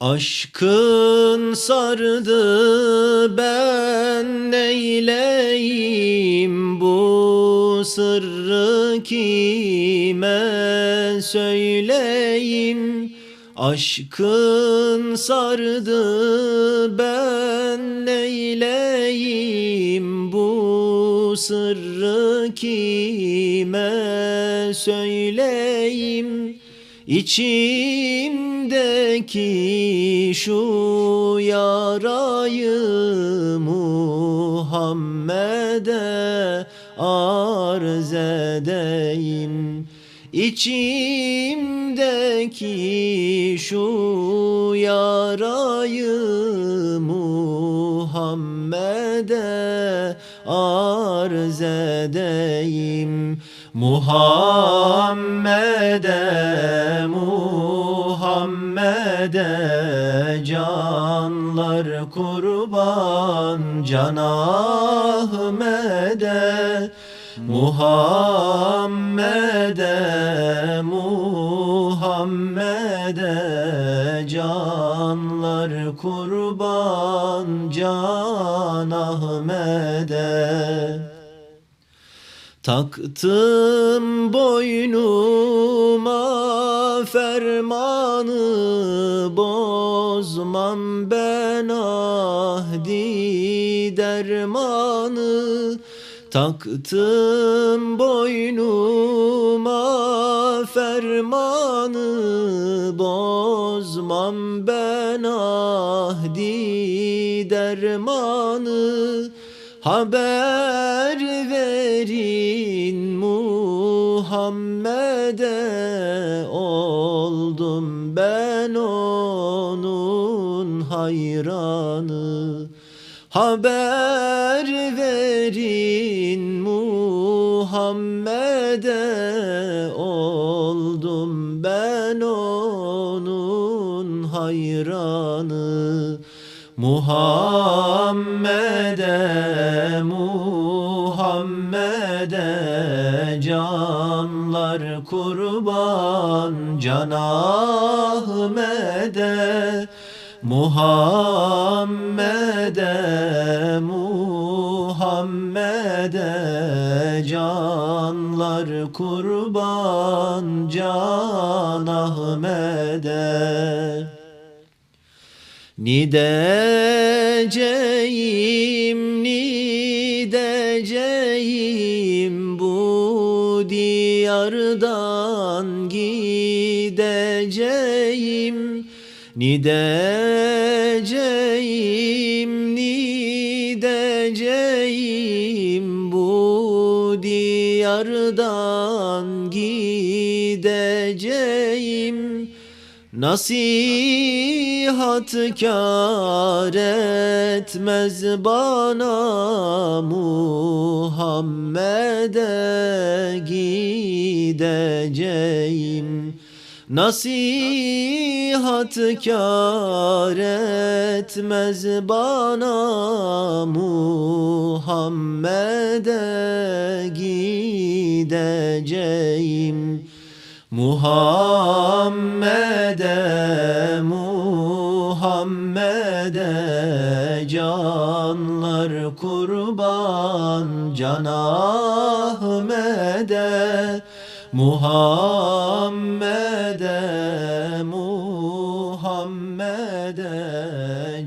Aşkın sardı ben neyleyim? Bu sırrı kime söyleyeyim? Aşkın sardı ben neyleyim? Bu sırrı kime söyleyeyim İçimdeki şu yarayı Muhammed'e arz edeyim. İçimdeki şu yarayı Muhammed'e arz edeyim Muhammed'e Muhammed'e canlar kurban Can Ahmet'e Muhammed'e Muhammed'e canlar kurban Can Ahmet'e Taktım boynuma fermanı bozmam ben ahdi dermanı. Taktım boynuma fermanı bozmam ben ahdi dermanı. Haber Muhammed'e oldum ben onun hayranı. Haber verin Muhammed'e oldum ben onun hayranı Muhammed'e Muhammed'e canlar kurban Can Ahmet'e Muhammed'e Muhammed'e canlar kurban Can Ahmet'e Nideceğim, nideceğim bu diyardan gideceğim. Nideceğim, nideceğim bu diyardan gideceğim. Nasihat kâr etmez bana Muhammed'e gideceğim. Nasihat kâr etmez bana Muhammed'e gideceğim Muhammed'e Muhammed'e canlar kurban Can Ahmet'e Muhammed'e Muhammed'e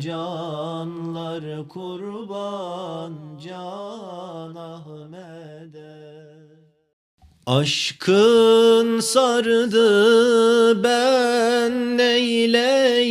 canlar kurban Can Ahmet'e Aşkın sardı ben neyleyim